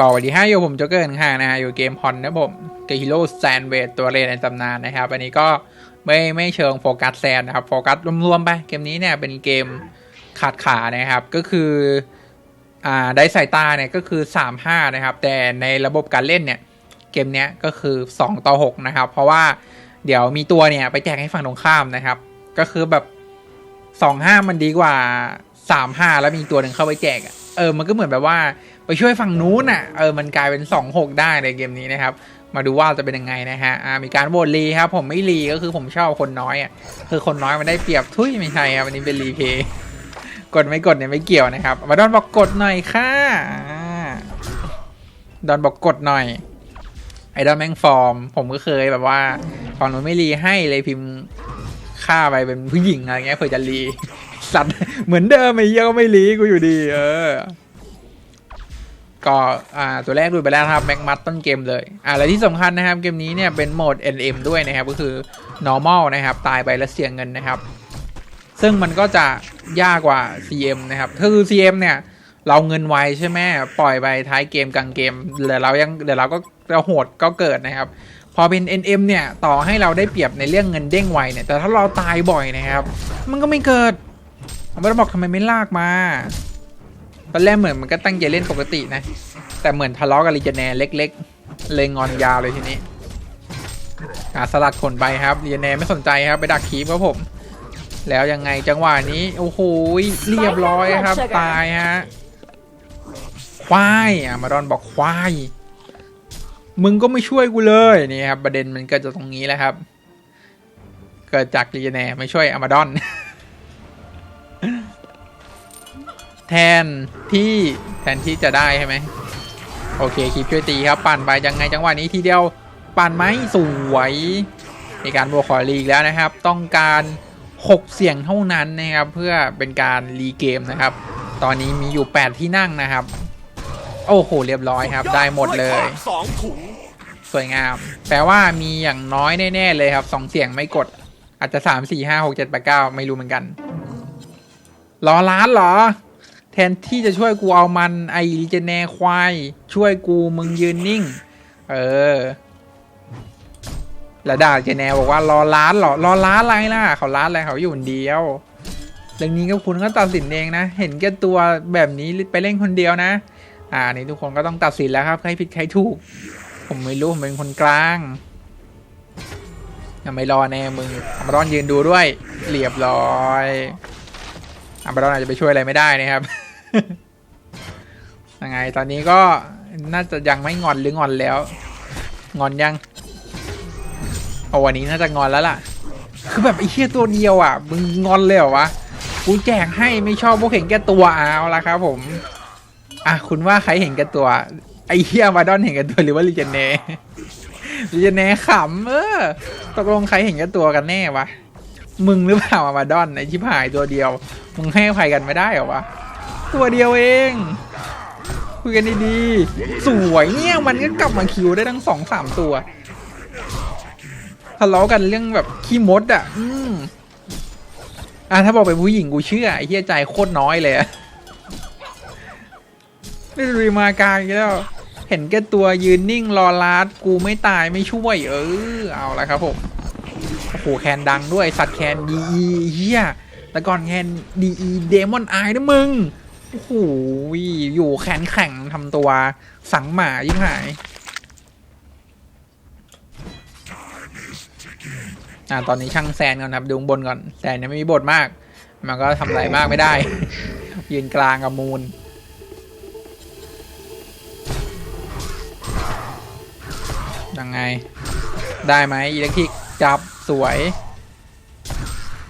ก่อวันที่ห้าอยู่ผมโจะเกินห่างนะฮะอยู่เกมพอนนะผมกับฮีโร่แซนเวดตัวเรนในตำนานนะครับ อันนี้ก็ไม่ไม่เชิงโฟกัสแซนนะครับ โฟกัสรวมๆไปเกมนี้เนี่ยเป็นเกมขาดขานะครับ ก็คืออ่าได้สายตาเนี่ยก็คือ 3-5 นะครับ แต่ในระบบการเล่นเนี่ยเกมเนี้ยก็คือ 2 ต่อ 6 นะครับ เพราะว่าเดี๋ยวมีตัวเนี่ยไปแจกให้ฝั่งตรงข้ามนะครับ ก็คือแบบ 2-5 มันดีกว่า 3-5 แล้วมีตัวหนึ่งเข้าไปแจกเออมันก็เหมือนแบบว่า ไปช่วยฝั่งนู้นอะเออมันกลายเป็น 2-6 ได้ในเกมนี้นะครับ มาดูว่าจะเป็นยังไงนะฮะอ่ามีการโหวตรีครับ ผมไม่รีก็คือผมชอบคนน้อยอะคือคนน้อยมันได้เปรียบทุยไม่ใช่ครับวันนี้เป็นรีเพย์กดไม่กดเนี่ยไม่เกี่ยวนะครับ มาดอนบอกกดหน่อยค่ะอ่าดอนบอกกดหน่อย ไอดอลแม่งฟอร์ม ผมก็เคยแบบว่าฝั่งนู้นไม่รีให้เลยพิมพ์ค่าไปเป็นผู้หญิงอะไรเงี้ยเผื่อจะรีสัตว์เหมือนเดิมไอ้เหี้ยก็ไม่รีกูอยู่ดี เออ ก็อ่าตัวแรกดูไปแล้วครับแม็กมัดต้นเกมเลยอ่าและที่สำคัญนะครับเกมนี้เนี่ยเป็นโหมด NM ด้วยนะครับก็คือ normal นะครับตายไปแล้วเสียเงินนะครับ ซึ่งมันก็จะยากกว่า CM นะครับคือ CM เนี่ยเราเงินไวใช่ไหมปล่อยไปท้ายเกมกลางเกมเดี๋ยวเรายังเดี๋ยวเราก็เราโหดก็เกิดนะครับ พอเป็น NM เนี่ยต่อให้เราได้เปรียบในเรื่องเงินเด้งไวเนี่ยแต่ถ้าเราตายบ่อยนะครับ มันก็ไม่เกิดผมไม่ได้บอกทำไมไม่ลากมา ตอนแรกเหมือนมันก็ตั้งใจเล่นปกตินะ แต่เหมือนทะเลาะกับลีเจเนเล็ก ๆ เลยงอนยาวเลยทีนี้อ่าสลัดขนไปครับลีเจเนไม่สนใจครับไปดักคีบครับผม แล้วยังไงจังหวะนี้ โอ้โหเรียบร้อยครับ ตายฮะควายอะมาดอนบอกควายมึงก็ไม่ช่วยกูเลยนี่ครับประเด็นมันเกิดจากตรงนี้แหละครับ เกิดจากลีเจเนไม่ช่วยอามาดอน แทนที่แทนที่จะได้ใช่ไหมโอเคคลิปช่วยตีครับ ปั่นไปยังไงจังหวะนี้ทีเดียวปั่นไหมสวยมีการบวกขอรีอีกแล้วนะครับ ต้องการ 6 เสียงเท่านั้นนะครับ เพื่อเป็นการรีเกมนะครับ ตอนนี้มีอยู่ 8 ที่นั่งนะครับ โอ้โห เรียบร้อยครับ ได้หมดเลยสองถุง สวยงาม แปลว่ามีอย่างน้อยแน่ ๆ เลยครับสองเสียงไม่กด อาจจะสามสี่ห้าหกเจ็ดแปดเก้าไม่รู้เหมือนกัน รอล้านเหรอ แทนที่จะช่วยกูเอามันไอรีเจเนควาย ช่วยกูมึงยืนนิ่ง เออแล้วด่าเจเนบอกว่ารอล้านหรอรอล้านอะไรล่ะ เขาล้านอะไรเขาอยู่คนเดียวเรื่องนี้ก็คุณก็ตัดสินเองนะ เห็นแก่ตัวแบบนี้ไปเล่นคนเดียวนะ อ่านนี้ทุกคนก็ต้องตัดสินแล้วครับใครผิดใครถูก ผมไม่รู้ผมเป็นคนกลางยังไม่รอแน่มึงมารอนยืนดูด้วย เรียบร้อย อัมบารอนอาจจะไปช่วยอะไรไม่ได้นะครับยังไงตอนนี้ก็น่าจะยังไม่งอนหรืองอนแล้ว งอนยังโอ้วันนี้น่าจะงอนแล้วล่ะ คือแบบไอ้เชี่ยตัวเดียวอะมึงงอนเลยเหรอวะกูแจกให้ไม่ชอบพวกเห็นแก่ตัวเอาละครับ ผมอะคุณว่าใครเห็นแก่ตัวไอ้เฮียมาดอนเห็นแกันตัวหรือว่าลิเจเน่ลิเจเน่ขำเออตกลงใครเห็นแกันตัวกันแน่วะ มึงหรือเปล่ามาดอนไอชิบหายตัวเดียว มึงให้อภัยกันไม่ได้เหรอวะ ตัวเดียวเองคุยกันดีๆ สวยเนี่ยมันก็กลับมาคิวได้ทั้งสองสามตัวทะเลาะกันเรื่องแบบขี้มดอะ อืมอะถ้าบอกเป็นผู้หญิงกูเชื่อไอ้เฮียใจโคตรน้อยเลยอะนี่รีมากางแล้ว เห็นแก่ตัวยืนนิ่งรอลาดกูไม่ตายไม่ช่วย เออ เอาละครับผม โอ้โหแคนดังด้วยสัตว์แคนดีอีเฮียแต่ก่อนแคนดีอีเดมอนไอนะมึงโอ้โหอยู่แคนแข่งทำตัวสังหมายิ่งหายอ่าตอนนี้ช่างแซนก่อนครับดูงบนก่อนแซนยังไม่มีบทมาก มันก็ทำอะไรมากไม่ได้ ยืนกลางกับมูลยังไง ได้ไหมอิเล็กทริก จับสวย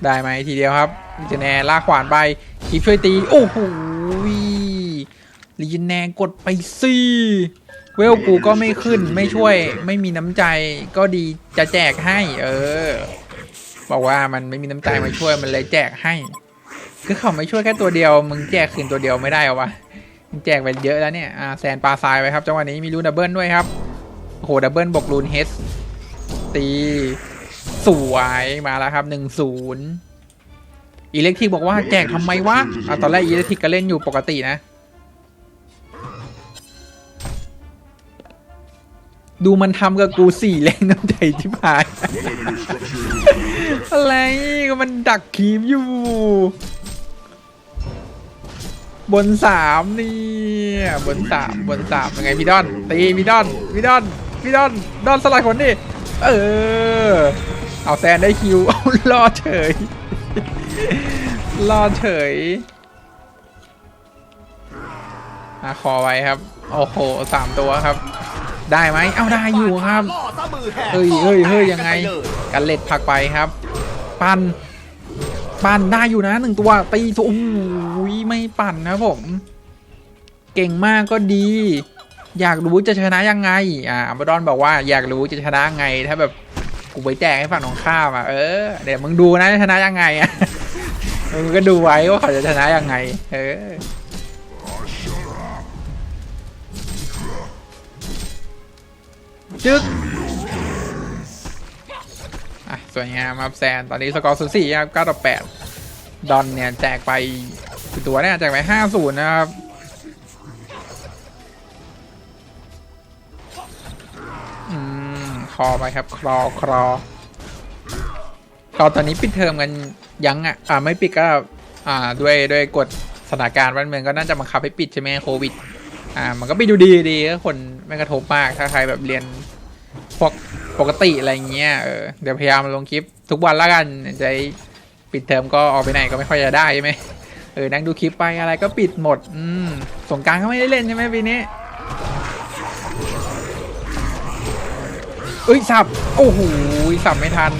ได้ไหมทีเดียวครับลิเจแนลากขวานไปคลิปช่วยตี โอ้โหลิเจแนกดไปสิเวลกูก็ไม่ขึ้นไม่ช่วย ไม่มีน้ำใจก็ดีจะแจกให้ เออ บอกว่ามันไม่มีน้ำใจมาช่วยมันเลยแจกให้คือเขาไม่ช่วยแค่ตัวเดียว มึงแจกคืนตัวเดียวไม่ได้หรอวะมึงแจกไปเยอะแล้วเนี่ยอ่าแซนปลาทรายไปครับจังหวะนี้มีรูนดับเบิลด้วยครับโอ้โหดับเบิลบวกรูนเฮดตี สวยมาแล้วครับหนึ่งศูนย์อิเล็กทริกบอกว่าแจกทำไมวะอะตอนแรกอิเล็กทริกก็เล่นอยู่ปกตินะ ดูมันทำกับกูสี่แรงน้ำใจที่ผายอะไรก็มันดักคีมอยู่ บนสามเนี่ยบนสามบนสามยังไงพี่ดอนตีพี่ดอนพี่ดอนพี่ดอนดอนสลัดขนดิเออ เอาแซนได้คิวเอารอดเฉยรอดเฉยอาคอไว้ครับ โอ้โหสามตัวครับ ได้ไหมเอาได้อยู่ครับเฮ้ยเฮ้ยเฮ้ยยังไงกันเล็ดผักไปครับ ปั่นปั่นได้อยู่นะหนึ่งตัวตีโอ้ยไม่ปั่นนะผม เก่งมากก็ดี อยากรู้จะชนะยังไง อ่าอัมบดอนบอกว่าอยากรู้จะชนะไงถ้าแบบ กูไปแจกให้ฝั่งของข้ามอะเออเดี๋ยวมึงดูนะชนะยังไงอะมึงก็ดูไว้ว่าเขาจะชนะยังไง เออจึ๊กอะสวยงามครับแซน ตอนนี้สกอร์สูสี่ครับ9ต่อ8ดอนเนี่ยแจกไปตัวเนี่ยแจกไป50นะครับ อไปครับ คลอคลอตอนตอนนี้ปิดเทอมกันยังอะอ่าไม่ปิดก็อ่าด้วยด้วยกฎสถานการณ์บ้านเมืองก็น่าจะบังคับให้ปิดใช่ไหมโควิดอ่ามันก็ไปดูดีดีก็คนไม่กระทบมากถ้าใครแบบเรียนพวกปกติอะไรเงี้ยเออเดี๋ยวพยายามลงคลิปทุกวันละกันจะได้ปิดเทอมก็ออกไปไหนก็ไม่ค่อยจะได้ใช่ไหมเออนั่งดูคลิปไปอะไรก็ปิดหมดอืมสงการก็ไม่ได้เล่นใช่ไหมปีนี้ เอ้ยสับ โอ้โหสับไม่ทัน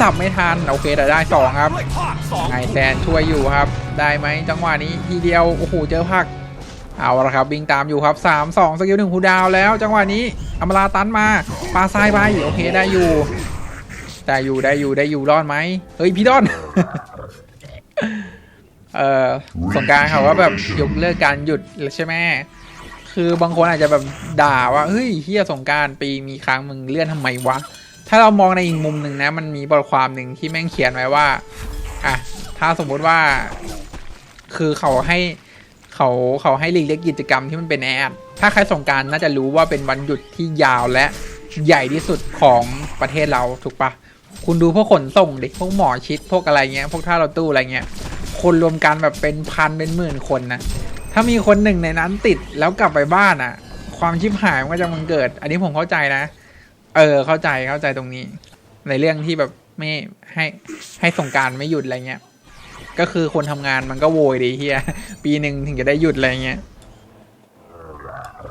สับไม่ทัน โอเคแต่ได้สองครับด้วยภาคสองไงแซนช่วยอยู่ครับ ได้ไหมจังหวะนี้ทีเดียว โอ้โห เจอพัก เอาละครับวิ่งตามอยู่ครับ3 2สกิลหนึ่งคูดาวแล้ว จังหวะนี้อมราตันมาปาซ้ายไปโอเคได้อยู่ได้อยู่ได้อยู่ได้อยู่รอดไหมเฮ้ยพี่ดอนเออสงการเขาว่าแบบยกเลิกการหยุดใช่ไหม คือบางคนอาจจะแบบด่าว่าเฮ้ยเฮียสงการปีมีครั้งมึงเลื่อนทำไมวะ ถ้าเรามองในอีกมุมหนึ่งนะ มันมีบทความหนึ่งที่แม่งเขียนไว้ว่าอะถ้าสมมุติว่า คือเขาให้เขาเขาให้หลีกเลี่ยงกิจกรรมที่มันเป็นแอดถ้าใครสงการน่าจะรู้ว่าเป็นวันหยุดที่ยาวและใหญ่ที่สุดของประเทศเราถูกปะคุณดูพวกขนส่งดิพวกหมอชิดพวกอะไรเงี้ย พวกท่ารถตู้อะไรเงี้ย คนรวมกันแบบเป็นพันเป็นหมื่นคนนะ ถ้ามีคนหนึ่งในนั้นติดแล้วกลับไปบ้านอะ ความชิบหายมันก็จะมันเกิด อันนี้ผมเข้าใจนะ เออ เข้าใจเข้าใจตรงนี้ ในเรื่องที่แบบไม่ให้ให้สงการไม่หยุดอะไรเงี้ย ก็คือคนทำงานมันก็โวยดีเฮียปีหนึ่งถึงจะได้หยุดอะไรเงี้ย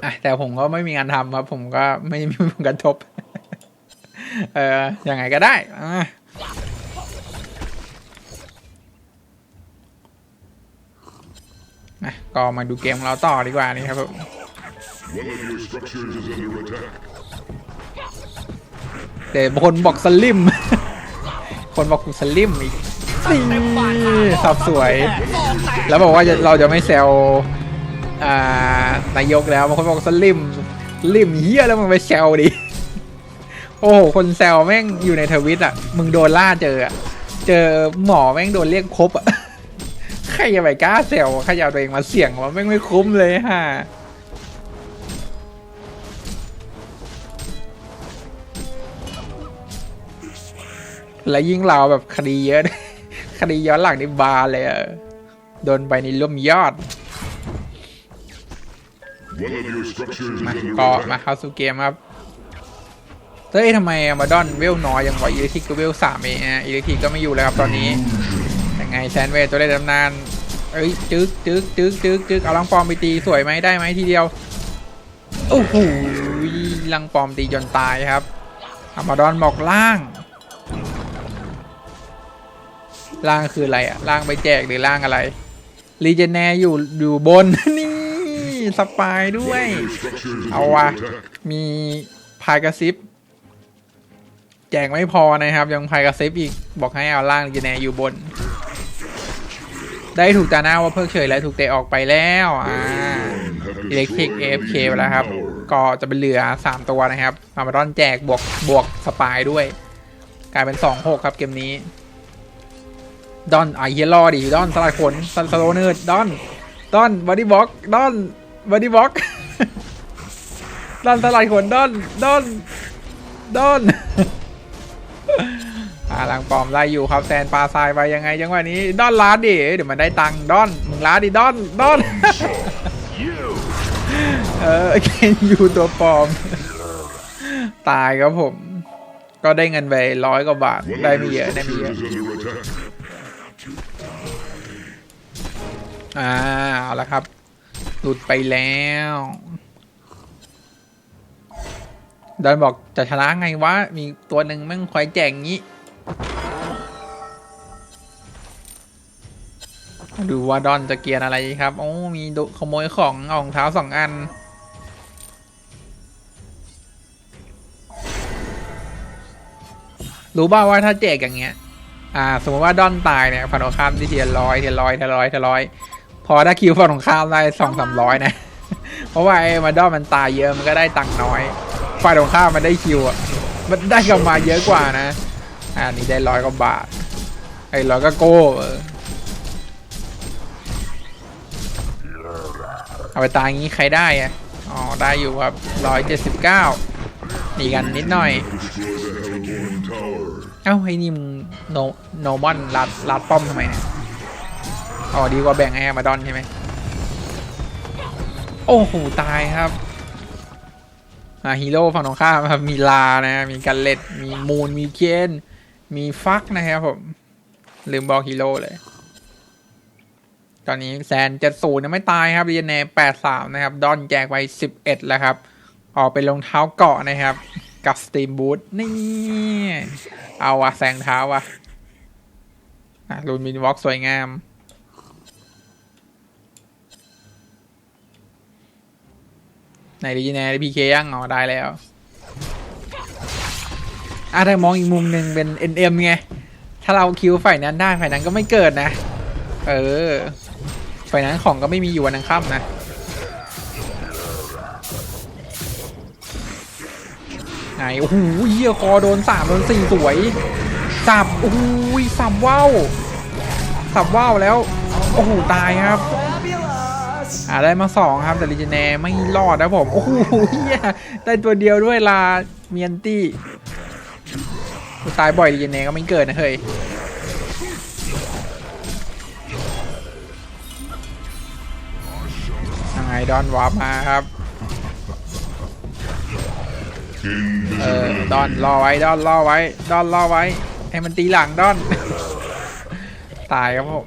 อะแต่ผมก็ไม่มีงานทำครับ ผมก็ไม่มีผลกระทบ เออยังไงก็ได้อะ นะก็มาดูเกมของเราต่อดีกว่านี่ครับผม One of your structures is under attack. แต่คนบอกสลิม คนบอกกูสลิมอีกนี่สับสวย แล้วบอกว่าเราจะไม่แซว อ่านายกแล้วบางคนบอกสลิมสลิมเฮียแล้วมึงไปแซวดิ โอ้โห คนแซวแม่งอยู่ในทวิตอะ มึงโดนล่าเจออะ เจอหมอแม่งโดนเรียกครบอะ ใครจะไปกล้าแซวใครจะเอาตัวเองมาเสี่ยงวะแม่ไม่คุ้มเลยฮะแล้วยิ่งเราแบบคดีเยอะ คดีย้อนหลังนี่บาเลยอะโดนไปในร่มยอด มาก็มาเข้าสู่เกมครับเฮ้ยทำไมมาดอนเวลน้อยยังกว่าอีเลทิกก็เวลสามเองอีเลทิกก็ไม่อยู่แล้วครับตอนนี้ ไงแซนเวตัวเล่นตำนานเอ้ยจึ๊กจึ๊กจึ๊กจึ๊กจึ๊กเอาลังปอมไปตีสวยไหมได้ไหมทีเดียวโอ้โหลังปอมตีจนตายครับอามาดอนบอกล่าง ล่างคืออะไรอะล่างไปแจกหรือล่างอะไรรีเจเนอยู่อยู่บนนี่สปายด้วย เอาวะมีพายกระซิบแจกไม่พอนะครับ ยังพายกระซิบอีกบอกให้เอาล่างรีเจเนอยู่บน ได้ถูกตาหน้าว่าเพิกเฉยและถูกเตะออกไปแล้วอ่าอิเล็กทริก destroyed AFK your ไปแล้วครับ ก็จะเป็นเหลือ 3 ตัวนะครับ มามาดอนแจกบวกบวกสปายด้วย กลายเป็น 2-6 ครับเกมนี้ ดอนไอเฮียรอดิดอนสลัดขนสสโลเนิร์ดดอน ดอนบอดี้บ็อก ดอนบอดี้บ็อก ดอนสลัดขนดอน ดอน ดอน อาลังปอมไล่อยู่ครับแซนปลาทรายไปยังไงจังหวะนี้ดอนล้าดดิเดี๋ยวมันได้ตังค์ดอนมึงล้าดดิดอนดอนเออเคนยูตัวปลอม ตายครับผม ก็ได้เงินไปร้อยกว่าบาทได้ไม่เยอะได้ไม่เยอะอ่าเอาละครับ หลุดไปแล้วดอนบอกจะชนะไงวะ มีตัวหนึ่งแม่งคอยแจงงี้ ดูว่าดอนจะเกียนอะไรครับ โอ้ มีดุขโมยของอารองเท้าสองอัน รู้บ้าว่าถ้าแจกอย่างเงี้ย อ่า สมมติว่าดอนตายเนี่ยฝั่งตรงข้ามที่เทียนร้อยเทียนร้อยเทียนร้อยเทียนร้อย พอถ้าคิวฝั่งตรงข้ามได้สองสามร้อยนะ เพราะว่าไอ้มาดอนมันตายเยอะมันก็ได้ตังค์น้อย ฝ่ายตรงข้ามมันได้คิวอะ มันได้กำมาเยอะกว่านะ อ่านี่ได้ร้อยกว่าบาท ไอ้ร้อยก็โก้เอาไปตายงี้ใครได้อะอ๋อ ได้อยู่ครับร้อยเจ็ดสิบเก้าหนีกันนิดหน่อย เอ้าไอ้นี่มึงโนโนมอนลัดลัดป้อมทำไมเนี่ย อ๋อ ดีกว่าแบ่งไอ้มาดอนใช่ไหม โอ้โห ตายครับอ่าฮีโร่ฝั่งตรงข้ามครับมีลานะ มีกันเล็ดมีมูนมีเคน มีฟักนะครับผม ลืมบอกฮีโร่เลย ตอนนี้แซนเจ็ดศูนย์ยังไม่ตายครับดีเนแปดสามนะครับ ดอนแจกไปสิบเอ็ดแล้วครับ ออกเป็นรองเท้าเกาะนะครับ กับสตีมบูทนี่ เอาวะแซงเท้าวะอะลูนมินวอล์กสวยงามไหนดีแน่พีเคยังอ๋อได้แล้ว อะถ้ามองอีกมุมหนึ่งเป็น NM ไง ถ้าเราคิวฝ่ายนั้นได้ฝ่ายนั้นก็ไม่เกิดนะ เออ ฝ่ายนั้นของก็ไม่มีอยู่วันนังค่ำนะ ไหน โอ้โหเหี้ยคอโดนสามโดนสี่สวย สับ โอ้โหสับว่าวสับว่าวแล้ว โอ้โห ตายครับอ่าได้มาสองครับ แต่ลิเจเนไม่รอดนะผม โอ้โหเหี้ยได้ตัวเดียวด้วยลาเมียนตี้ ตายบ่อยลิเจเน่ก็ไม่เกิดนะเฮ้ยยังไงดอนวาร์ปมาครับ เออดอนรอไว้ดอนรอไว้ดอนรอไว้ ให้มันตีหลังดอน ตายครับผม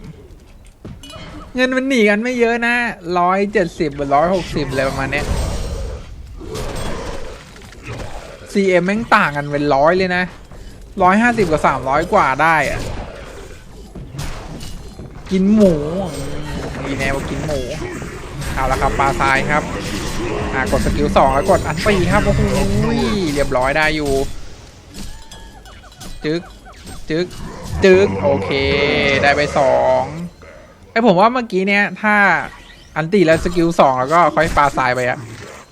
เงินมันหนีกันไม่เยอะนะร้อยเจ็ดสิบหรือร้อยหกสิบอะไรประมาณเนี้ย CM แม่งต่างกันเป็นร้อยเลยนะ ร้อยห้าสิบกับสามร้อยกว่าได้อะกินหมูดีแนวากินหมู เอาละครับปลาทรายครับ อ่ากดสกิลสองแล้วกดอันตีครับโอ้โหเรียบร้อยได้อยู่ จึกจึกจึกโอเค ได้ไปสองไอผมว่าเมื่อกี้เนี้ยถ้าอันตีแล้วสกิลสองแล้วก็ค่อยปลาทรายไปอะ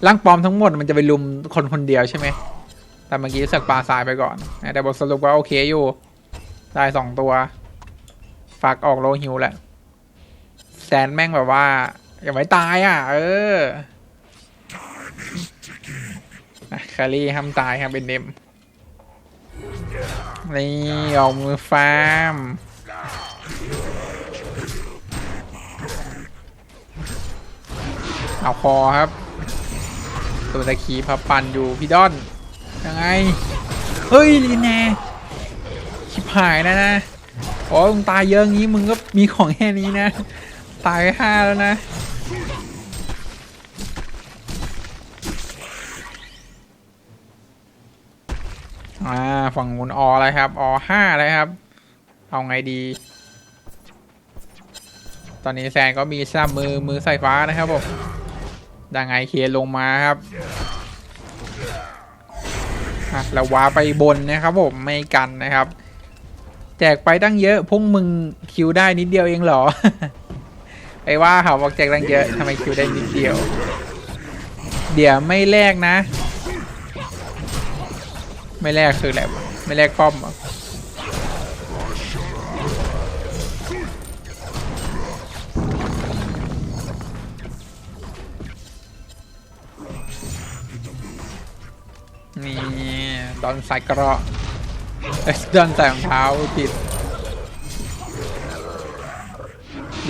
ร่างปลอมทั้งหมดมันจะไปลุมคนคนเดียวใช่ไหม แต่เมื่อกี้สักปลาทรายไปก่อน แต่บทสรุปว่าโอเคอยู่ ได้สองตัว ฝากออกโลฮิวแหละแซนแม่งแบบว่า อย่าไว้ตายอะ เอออะคารี่ห้ามตายครับเป็นเดมนี่ออกมือฟาร์มเอาคอครับตัวตะคีพับปันอยู่พี่ดอน ยังไง เฮ้ยลีแน่ชิบหายนะนะโอ้มึงตายเยอะงี้มึงก็มีของแค่นี้นะ ตายห้าแล้วนะ อ่า ฝั่งมุนออะไรครับ อห้าเลยครับ เอาไงดี ตอนนี้แซนก็มีซ้ำมือมือสายฟ้านะครับผมยังไงเคลงมาครับ อะแล้วว้าไปบนนะครับผมไม่กันนะครับ แจกไปตั้งเยอะพวกมึงคิวได้นิดเดียวเองเหรอไอ้ว่าเขาบอกแจกตั้งเยอะทำไมคิวได้นิดเดียว เดี๋ยวไม่แลกนะ ไม่แลกคืออะไรวะไม่แลกป้อม ดอนใส่เกราะเอสดอนใส่รองเท้าผิด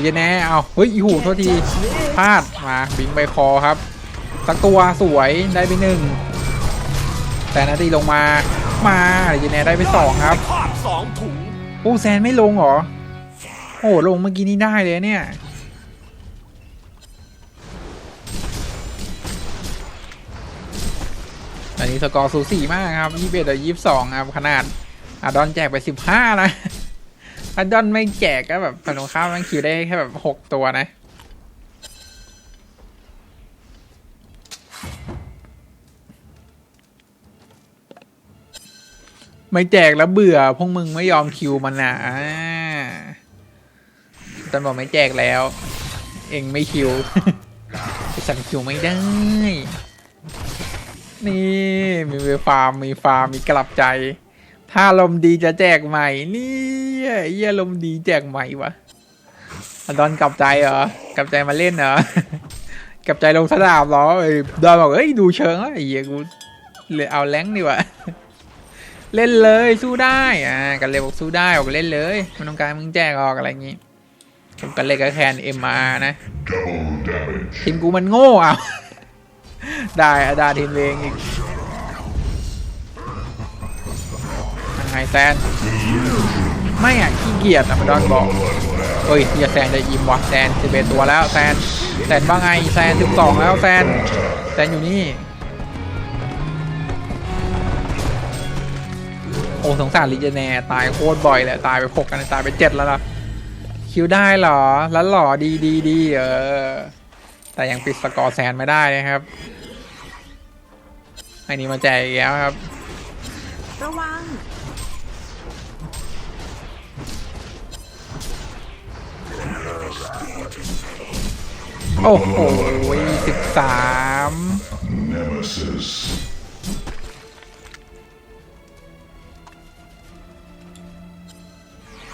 ดีแน่เอาเฮ้ยอีหูโทษทีพลาดมาบิงไปคอครับ สักตัวสวยได้ไปหนึ่งแต่นาทีลงมามาดีแน่ได้ไปสองครับครอบสองถุงโอ้แซนไม่ลงเหรอโอ้ลงเมื่อกี้นี้ได้เลยเนี่ย อันนี้สกอร์สูสีมากครับยี่สิบเอ็ดต่อยี่สิบสองครับขนาดอาดอนแจกไปสิบห้านะอาดอนไม่แจกก็แบบฝั่งตรงข้ามมันคิวได้แค่แบบหกตัวนะไม่แจกแล้วเบื่อพวกมึงไม่ยอมคิวมันอะอ่าตอนบอกไม่แจกแล้ว เองไม่คิวสั่งคิวไม่ได้ นี่มีฟาร์มมีฟาร์มมีกลับใจ ถ้าลมณ์ดีจะแจกใหม่ นี่เยี่ยลมณ์ดีแจกใหม่วะอะดอนกลับใจเหรอกลับใจมาเล่นเหรอกลับใจลงสนามเหรอไอ้ดอนบอกเอ้ยดูเชิงแล้วไอ้เหี้ยกูเลยเอาแรงค์ดีกว่าเล่นเลยสู้ได้อ่ากันเลยบอกสู้ได้บอกเล่นเลยมันต้องการมึงแจกออกอะไรอย่างงี้ผมกันเลยก็แคนเอ็มอานะ Double damage. ทีมกูมันโง่อะ ได้อะดาทีมเองอีกยังไงแซน ไม่อะขี้เกียจนะมันดอนบอกเฮ้ยเฮียแซนจะยิมวะแซนสิบเอ็ดตัวแล้วแซนแซนว่าไงแซนสิบสองแล้วแซนแซนอยู่นี่ โอ้สงสารลิเจเน่ตายโคตรบ่อยเลยตายไปหกกันตายไปเจ็ดแล้วล่ะคิวได้เหรอ แล้วหล่อดีดีดีเออ แต่ยังปิดสกอร์แซนไม่ได้นะครับ อันนี้มาแจกอีกแล้วครับ ระวัง โอ้โหสิบสาม Nemesis.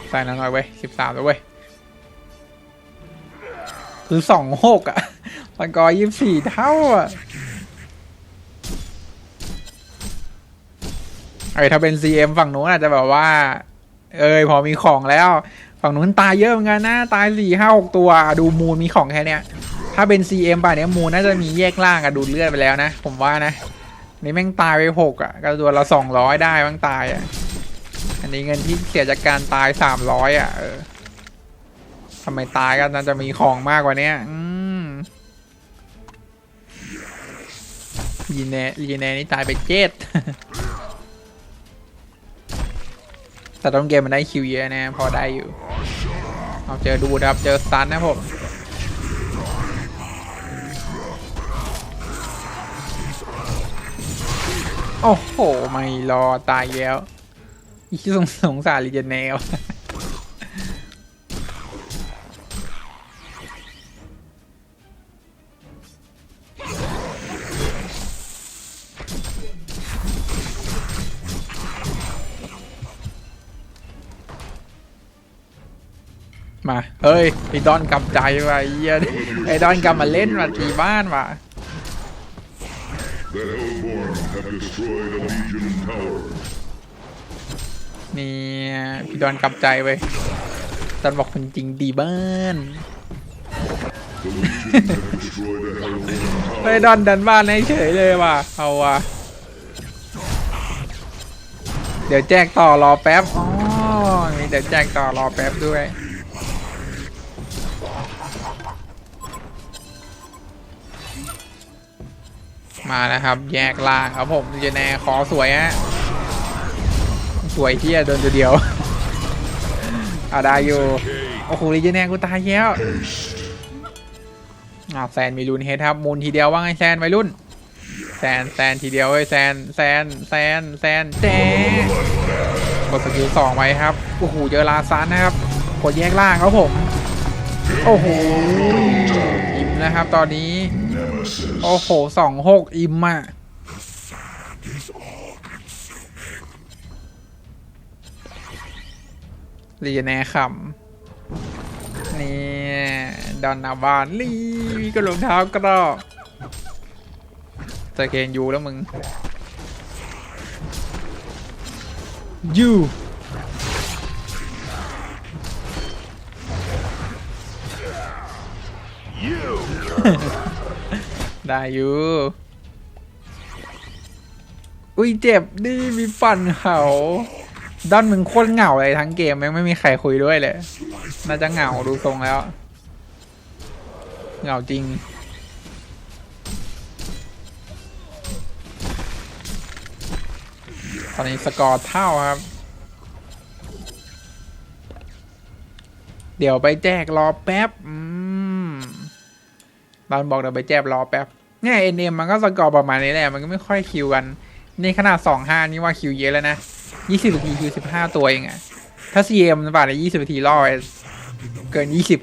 ใส่น้อยๆเว้ยสิบสามแล้วเว้ย คือสองหกอะสกอร์ยี่สี่เท่าอะ อ้ถ้าเป็น CM ฝั่งนู้นอาจจะแบบว่า เอ้ยพอมีของแล้ว ฝั่งนู้นตายเยอะเหมือนกันนะตายสี่ห้าหกตัวดูมูลมีของแค่เนี้ยถ้าเป็น CM ป่ะเนี้ยมูลน่าจะมีแยกล่างอะดูดเลือดไปแล้วนะ ผมว่านะ นี่แม่งตายไปหกอะก็ตัวละสองร้อยได้แม่งตายอะอันนี้เงินที่เสียจากการตายสามร้อยอะเออทำไมตายก็น่าจะมีของมากกว่าเนี้ยอืมยีเนยีเนนี่ตายไปเจ็ด แต่ต้นเกมมันได้คิวเยอะนะ พอได้อยู่ เอาเจอดูนะครับ เจอซันนะผมโอ้โห ไม่รอตายแล้วอีสงสงสารลิเจเนล เฮ้ยไอ้ดอนกลับใจว่ะไอ้เหี้ยไอ้ดอนกลับมาเล่นว่ะทีบ้านว่ะ The Hellborn have destroyed a Legion tower. นี่พี่ดอนกลับใจเว้ยดอนบอกคนจริงดีบ้าน The Legion have destroyed a Hellborn ไป tower. ดอนดันบ้านให้เฉยเลยว่ะเอาว่ะเดี๋ยวแจกต่อรอแป๊บอ๋อมีเดี๋ยวแจกต่อรอแป๊บด้วย มานะครับ แยกล่างครับผมเจแนคอสวยฮะสวยเที่ยโดนตัวเดียวเอาได้อยู่โอ้โหลิเจแนกูตายแล้วอ้าวแซนมีรุนเฮดครับมูลทีเดียวว่าไงแซนวัยรุ่นแซนแซนทีเดียวเฮ้ยแซนแซนแซนแซนแจ๊กดสกิลสองไว้ครับโอ้โหเจอลาซันนะครับกดแยกล่างครับผม โอ้โหอิ่มนะครับตอนนี้ โอ้โหสองหกอิ่มอะลีแน่ขำนี่ดอนนาบานลีก็รองเท้ากรอกสเกนยูแล้วมึงยู ได้อยู่อุ้ยเจ็บดิมีฟันเขาด้อนมึงโคตรเหงาเลยทั้งเกมแม่งไม่มีใครคุยด้วยเลย น่าจะเหงาดูทรงแล้ว เหงาจริง ตอนนี้สกอร์เท่าครับ เดี๋ยวไปแจกรอแป๊บอืมตอนบอกเดี๋ยวไปแจกรอแป๊บ เนี่ยเอ็นเอ็มมันก็สกอร์ประมาณนี้แหละ มันก็ไม่ค่อยคิวกัน นี่ขนาดสองห้านี่ว่าคิวเยอะแล้วนะยี่สิบนาทีคิวสิบห้าตัวเองอะถ้าซีเอ็มป่ะในยี่สิบนาทีล่อเกินยี่สิบ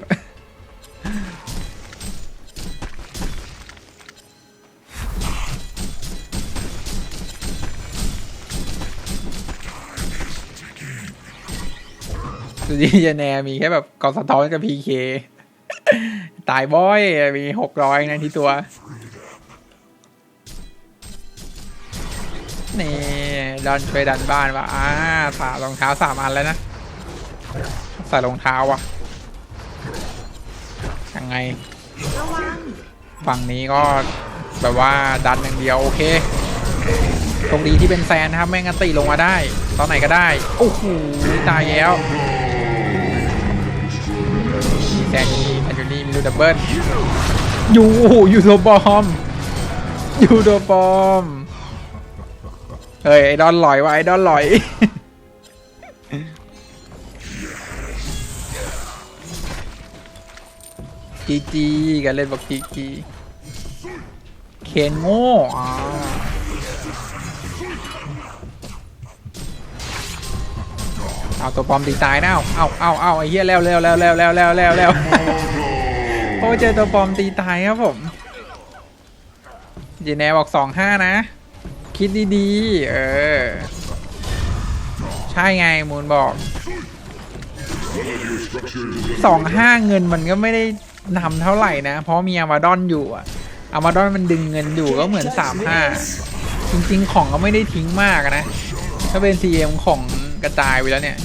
สุดที่จะแนมีแค่แบบกอสะท้อนกับพีเคตายบ่อย มีหกร้อยนะที่ตัว นี่ดันช่วยดันบ้านว่ะอ่าสารองเท้าสามอันแล้วนะใส่รองเท้าว่ะยังไงฝั่งนี้ก็แบบว่าดันอย่างเดียวโอเคตรงดีที่เป็นแซนนะครับแม่งกันตีลงมาได้ ตอนไหนก็ได้ โอ้โหตายแล้วมีแซนอยู่นี่แซนอยู่นี่มีลูดับเบิลอยู่โอ้โหยูโรบอมยูโรบอม เอ้ยไอดอนลอยวะไอดอนลอย จีจีกันเล่นบอกจีจีเคนโง่อ่าเอาตัวปลอมตีตายนะเอาเอาเอาไอ้เหี้ยแล้วแล้วแล้วแล้วแล้วแล้วแล้วแล้วโอ้เจอตัวปลอมตีตายครับผมเจแนบอกสองห้านะ คิดดีๆ เออ ใช่ไงมูลบอกสองห้าเงินมันก็ไม่ได้นำเท่าไหร่นะ เพราะมีอามาดอนอยู่อะอามาดอนมันดึงเงินอยู่ก็เหมือนสามห้าจริง ๆ ของก็ไม่ได้ทิ้งมากนะ ถ้าเป็น CM ของกระจายไปแล้วเนี่ย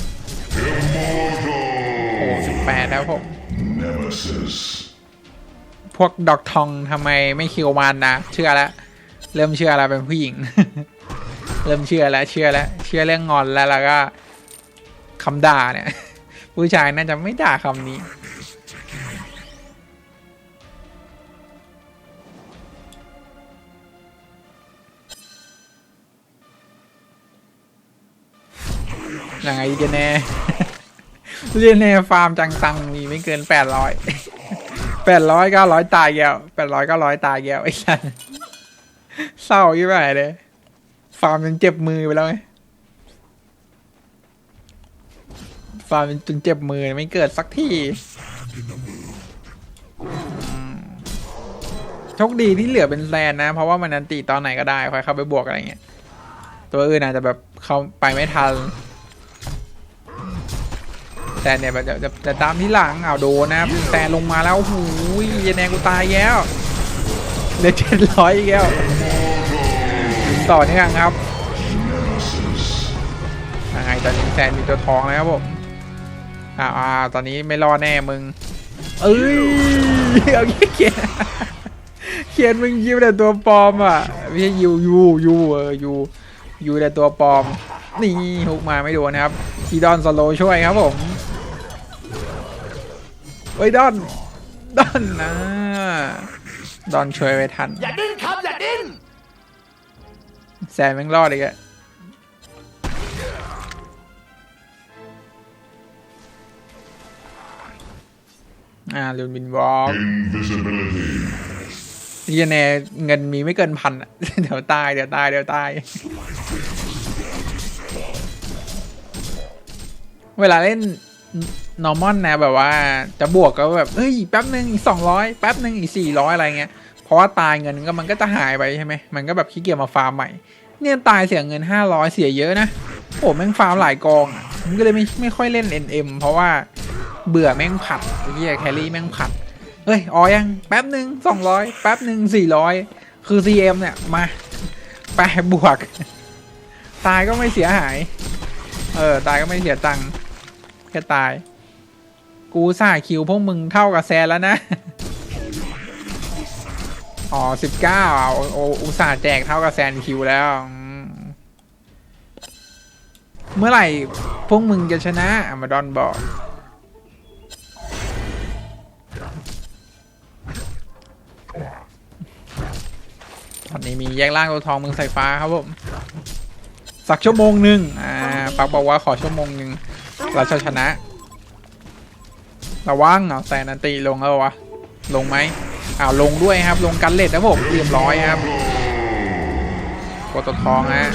โอ้สิบแปดแล้วผมพวกดอกทองทำไมไม่คิวมันนะ เชื่อแล้ว เริ่มเชื่อแล้วเป็นผู้หญิง เริ่มเชื่อแล้วเชื่อแล้วเชื่อเรื่องงอนแล้วแล้วก็คำด่าเนี่ย ผู้ชายน่าจะไม่ด่าคำนี้ ยังไงเจเน่เจเน่ฟาร์มจังตังมีไม่เกินแปดร้อยแปดร้อยเก้าร้อยตายแก้วแปดร้อยเก้าร้อยตายแก้วไอ้สัน เศร้ายี่ไหนเลย ฟาร์มจนเจ็บมือไปแล้วไงฟาร์มจนเจ็บมือไม่เกิดสักทีโชคดีที่เหลือเป็นแซนนะ เพราะว่ามันนันติตอนไหนก็ได้ค่อยเข้าไปบวกอะไรเงี้ย ตัวอื่นอาจจะแบบเขาไปไม่ทัน แต่เนี่ยแบบจะจะจะตามที่หลังอ้าวโดนนะแต่ลงมาแล้วโอ้โหยแนงกูตายแล้ว เหลือเจ็ดร้อยอีกแล้วต่อเนื่องครับยังไงตอนนี้แซนมีตัวทองแล้วครับผมอ่าอาตอนนี้ไม่รอดแน่มึง เอ้ยเอาเขียนเขียนมึงยิวแต่ตัวปลอมอะไม่ใช่ยูยูยูเออยูยูแต่ตัวปลอม นี่ฮุกมาไม่โดนนะครับทีดอนสโลช่วยครับผมเฮ้ยดอนดอนนะ ดอนช่วยไว้ทัน อย่าดิ้นครับ อย่าดิ้นแซมแม่งรอดอีกอะอ่าลูนบินวอล์ก Invisibility. ดีเนเงินมีไม่เกินพันอะเดี๋ยวตาย เดี๋ยวตาย เดี๋ยวตาย เวลาเล่น normal นนะแบบว่าจะบวกก็แบบเฮ้ยแป๊บหนึ่งอีกสองร้อยแป๊บหนึ่งอีกสี่ร้อยอะไรเงี้ยเพราะว่าตายเงินก็มันก็จะหายไปใช่ไหมมันก็แบบขี้เกียจมาฟาร์มใหม่เนี่ยตายเสียเงินห้าร้อยเสียเยอะนะโอ้แม่งฟาร์มหลายกองอะมันก็เลยไม่ไม่ค่อยเล่น NM เพราะว่าเบื่อแม่งผัดไอ้เหี้ยแครี่แม่งผัดเฮ้ยอ๋อยังแป๊บหนึ่งสองร้อยแป๊บหนึ่งสี่ร้อยคือ CM เนี่ยมาไปบวก ตายก็ไม่เสียหาย เออ ตายก็ไม่เสียตังค์ แค่ตาย กูสาคิวพวกมึงเท่ากับแซนแล้วนะ อ๋อสิบเก้าโออุตส่าห์แจกเท่ากับแซนคิวแล้ว เมื่อไหร่ พวกมึงจะชนะอามาดอนบอกตอนนี้มีแยกล่างตัวทองเมืองสายฟ้าครับผมสักชั่วโมงหนึ่งอ่าปักบอกว่าขอชั่วโมงหนึ่ง เราจะชนะ ระวังเอาแซนนันตีลงแล้ววะ ลงไหมอ้าวลงด้วยครับ ลงกันเลดนะผมเรียบร้อยครับกดตัวทองฮะ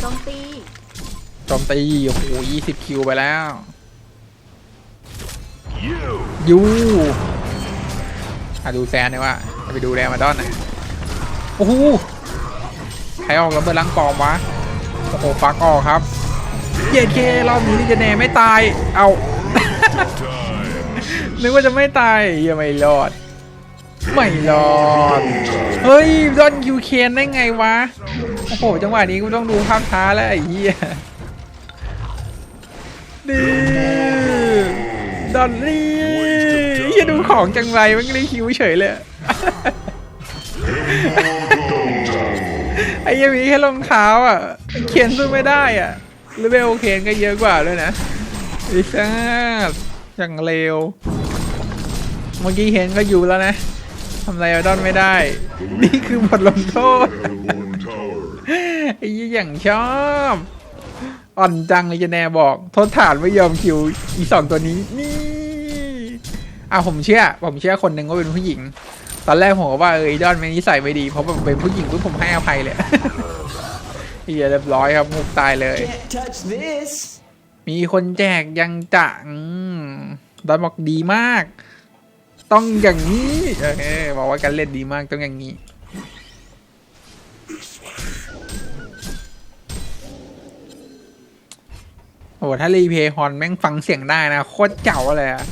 โจมตีโจมตีโอ้โหยี่สิบคิวไปแล้วยูอะดูแซนเลยว่าจะไปดูแรมาดอนหนะโอ้โหใครออกระเบิดลังกอมวะโอ้โหฟักออกครับ เย็นเครอบนี้จะแน่ไม่ตาย เอา นึกว่าจะไม่ตายยังไม่รอด ไม่รอด เฮ้ยดอนคิวเคนได้ไงวะ โอ้โห จังหวะนี้กูต้องดูภาพช้าแล้วไอ้เหี้ยดีดอนนี่เหี้ยดูของจังไรมันก็ได้คิวเฉยเลยไอ้เหี้ยังมีแค่รองเท้าอะ เขียนสู้ไม่ได้อะ เลเวลเขียนก็เยอะกว่าด้วยนะอ้ซ่าอย่างเร็ว เมื่อกี้เห็นก็อยู่แล้วนะทำอะไรเอาดอนไม่ได้ นี่คือบทลงโทษไอ้ยี่อย่างชอบอ่อนจังเลยจะแน่บอก โทษฐานไม่ยอมคิวอีสองตัวนี้นี่อะผมเชื่อ ผมเชื่อคนหนึ่งว่าเป็นผู้หญิง ตอนแรกผมก็ว่าเออไอดอนไม่นิสัยไม่ดีเพราะแบบเป็นผู้หญิงปุ๊บผมให้อภัยเลย เฮียเรียบร้อยครับมุกตายเลย Can't touch this. มีคนแจกยังจะอืมดอนบอกดีมาก ต้องอย่างนี้โอเคบอกว่าการเล่นดีมากต้องอย่างนี้โอ้โหถ้ารีเพย์ฮอนแม่งฟังเสียงได้นะ โคตรเจ๋วเลยอะ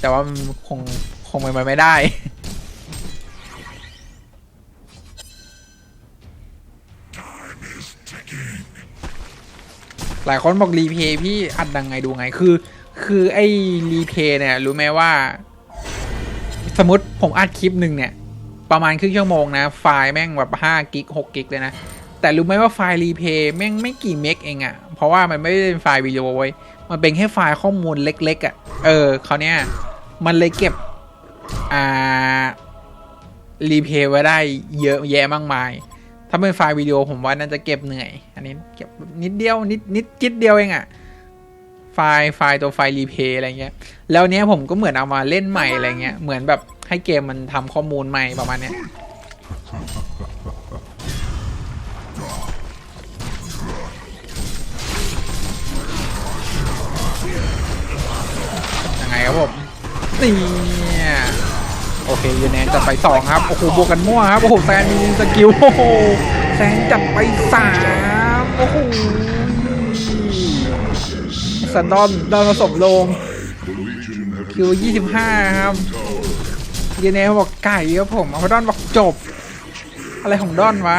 แต่ว่ามันคงคงไปนไปไม่ได้ หลายคนบอกรีเพย์พี่อัดดังไงดูไงคือ คือไอ้รีเพย์เนี่ยรู้ไหมว่า สมมติผมอัดคลิปหนึ่งเนี่ย ประมาณครึ่งชั่วโมงนะ ไฟล์แม่งแบบห้ากิกหกกิกเลยนะ แต่รู้ไหมว่าไฟล์รีเพย์แม่งไม่กี่เมกเองอะเพราะว่ามันไม่ได้เป็นไฟล์วิดีโอไว้มันเป็นแค่ไฟล์ข้อมูลเล็กๆอะเออเขาเนี้ยมันเลยเก็บอ่ารีเพย์ไว้ได้เยอะแยะมากมาย ถ้าเป็นไฟล์วิดีโอผมว่าน่าจะเก็บเหนื่อย อันนี้เก็บนิดเดียวนิดนิดจิดเดียวเองอะไฟล์ไฟล์ตัวไฟล์รีเพย์อะไรเงี้ย แล้วเนี้ยผมก็เหมือนเอามาเล่นใหม่อะไรเงี้ย เหมือนแบบให้เกมมันทำข้อมูลใหม่ประมาณเนี้ยยังไงครับผมนี่ โอเคยูแนนจัดไปสองครับ โอ้โหบวกกันมั่วครับ โอ้โหแซนมีสกิล โอ้โหแซนจัดไปสามโอ้โหสันดอนดอนผสมลงคิวยี่สิบห้าครับ tower. ยูแนนบอกไก่ครับผมเอาดอนบอกจบ อะไรของดอนวะ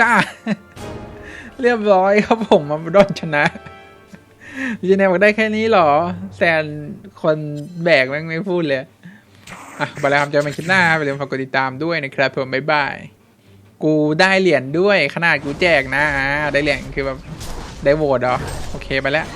จ้า เรียบร้อยครับผมมาดอนชนะยูแนนบอกได้แค่นี้เหรอ แซนคนแบกแม่งไม่พูดเลย อะไปแล้วครับเจอกันคลิปหน้าอย่าลืมฝากกดติดตามด้วยนะครับผมบ๊ายบายกูได้เหรียญด้วยขนาดกูแจกนะได้เหรียญคือแบบได้โหวตเหรอโอเคไปแล้ว